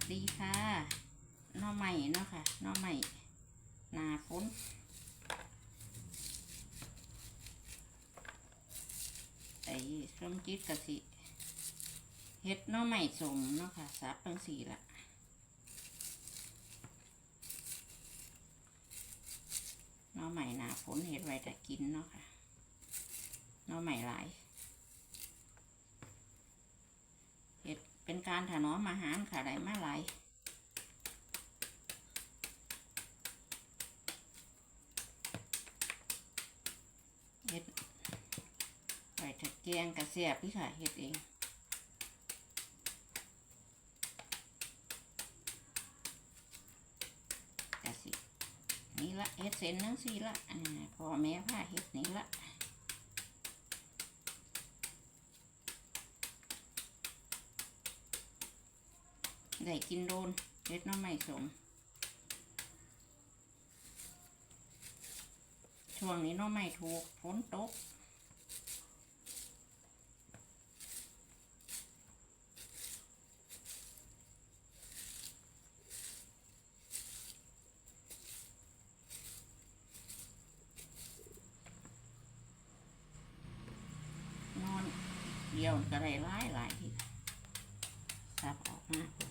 สดีค่ะน้อใหม่เนาะค่ะน้อใหม่หนาฝนไอ้ส้มจิตกะสิเฮ็ดน้อใหม่สมเนาะค่ะสับตั้งสี่ละน้อใหม่หนาฝนเฮ็ดไว้แต่กินเนาะค่ะน้อใหม่หลาย เห็ดเป็นการถนอมอาหารค่ะได้มาหลายเห็ดไว้ถัดแกงกระเสียบพี่ค่ะเห็ดเองกระสินี่ละเห็ดเส้นนั่งสี่ละอ่าพ่อแม่ผ้าเห็ดนี่ละ ได้กินโดนเล็ดน้ำไม่สมช่วงนี้น้ำไม่ถูกฝนตกนอนเดียวก็ได้หลายหลายทีสับออกมา